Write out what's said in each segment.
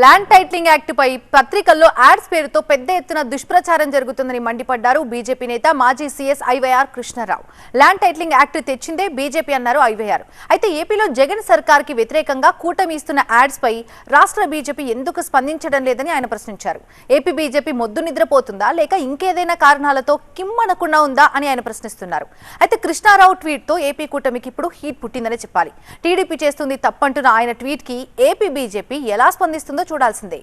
Land titling యాక్టుపై పత్రికల్లో ads పేరుతో పెద్ద ఎత్తున దుష్ప్రచారం జరుగుతుందని మండిపడ్డారు బీజేపీ నేత మాజీ CS IYR Krishna Rao. Land titling act తెచ్చిందే BJP అన్నారు ఐవైఆర్. అయితే ఏపీలో జగన్ సర్కార్కి వ్యతిరేకంగా కూటమి ఇస్తున్న రాష్ట్ర బీజేపీ ఎందుకు స్పందించడం లేదని ఆయన ప్రశ్నించారు. ఏపీ బీజేపీ మొద్దు నిద్రపోతుందా లేక ఇంకేదైనా కారణాలతో కిమ్మనకుండా ఉందా అని ఆయన ప్రశ్నిస్తున్నారు. అయితే కృష్ణారావు ట్వీట్తో ఏపీ కూటమికి ఇప్పుడు హీట్ పుట్టిందని చెప్పాలి. టీడీపీ చేస్తుంది తప్పంటున్న ఆయన ట్వీట్కి ఏపీ బీజేపీ ఎలా స్పందిస్తుందో చూడాల్సిందే.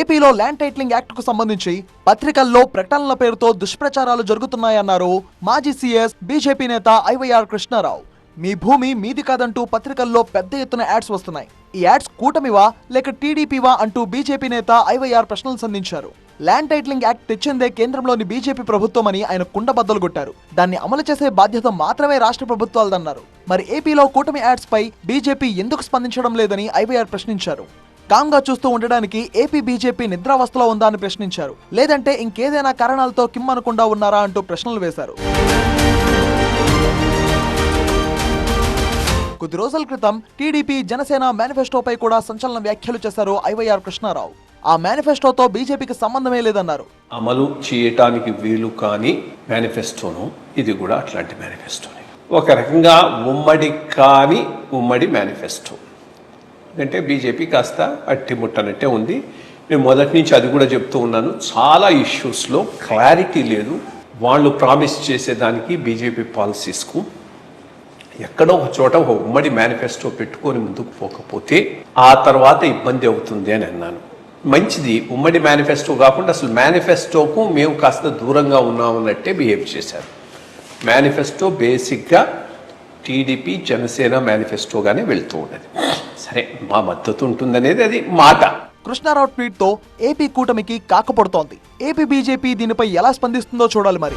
ఏపీలో ల్యాండ్ టైటిలింగ్ యాక్ట్కు సంబంధించి పత్రికల్లో ప్రకటనల పేరుతో దుష్ప్రచారాలు జరుగుతున్నాయన్నారు మాజీ సీఎస్ బీజేపీ నేత ఐవైఆర్ కృష్ణారావు. మీ భూమి మీది కాదంటూ పత్రికల్లో పెద్ద ఎత్తున యాడ్స్ వస్తున్నాయి. ఈ యాడ్స్ కూటమివా లేక టీడీపీవా అంటూ బీజేపీ నేత ఐవైఆర్ ప్రశ్నలు సంధించారు. ల్యాండ్ టైటిలింగ్ యాక్ట్ తెచ్చిందే కేంద్రంలోని బీజేపీ ప్రభుత్వం అని ఆయన కుండబద్దలు కొట్టారు. దాన్ని అమలు చేసే బాధ్యత మాత్రమే రాష్ట్ర ప్రభుత్వాలదన్నారు. మరి ఏపీలో కూటమి యాడ్స్ పై బీజేపీ ఎందుకు స్పందించడం లేదని ఐవైఆర్ ప్రశ్నించారు. కాంగా చూస్తూ ఉండడానికి ఏపీ బీజేపీ నిద్రావస్థలో ఉందా అని ప్రశ్నించారు. లేదంటే ఇంకేదైనా కారణాలతో కిమ్మనకుండా ఉన్నారా అంటూ ప్రశ్నలు వేశారు. కొద్ది రోజుల క్రితం టీడీపీ జనసేన మేనిఫెస్టోపై కూడా సంచలన వ్యాఖ్యలు చేశారు ఐవైఆర్ కృష్ణారావు. ఆ మేనిఫెస్టోతో బీజేపీకి సంబంధమే లేదన్నారు. అమలు చేయటానికి వీలు కాని మేనిఫెస్టోను ఇది కూడా అట్లాంటి మేనిఫెస్టోనే ఒక రకంగా ఉమ్మడి కాని ఉమ్మడి మేనిఫెస్టో అంటే బీజేపీ కాస్త అట్టి ముట్టనట్టే ఉంది. నేను మొదటి నుంచి అది కూడా చెప్తూ ఉన్నాను. చాలా ఇష్యూస్లో క్లారిటీ లేదు. వాళ్ళు ప్రామిస్ చేసేదానికి బీజేపీ పాలసీస్కు ఎక్కడో ఒక చోట ఒక ఉమ్మడి మేనిఫెస్టో పెట్టుకొని ముందుకు పోకపోతే ఆ తర్వాత ఇబ్బంది అవుతుంది అని అన్నాను. మంచిది ఉమ్మడి మేనిఫెస్టో కాకుండా అసలు మేనిఫెస్టోకు మేము కాస్త దూరంగా ఉన్నామన్నట్టే బిహేవ్ చేశారు. మేనిఫెస్టో బేసిక్గా టీడీపీ జనసేన మేనిఫెస్టోగానే వెళ్తూ ఉన్నది. సరే మా మద్దతు ఉంటుందనేది అది మాట. కృష్ణారావు ట్వీట్తో ఏపీ కూటమికి కాకపడుతోంది. ఏపీ బీజేపీ దీనిపై ఎలా స్పందిస్తుందో చూడాలి మరి.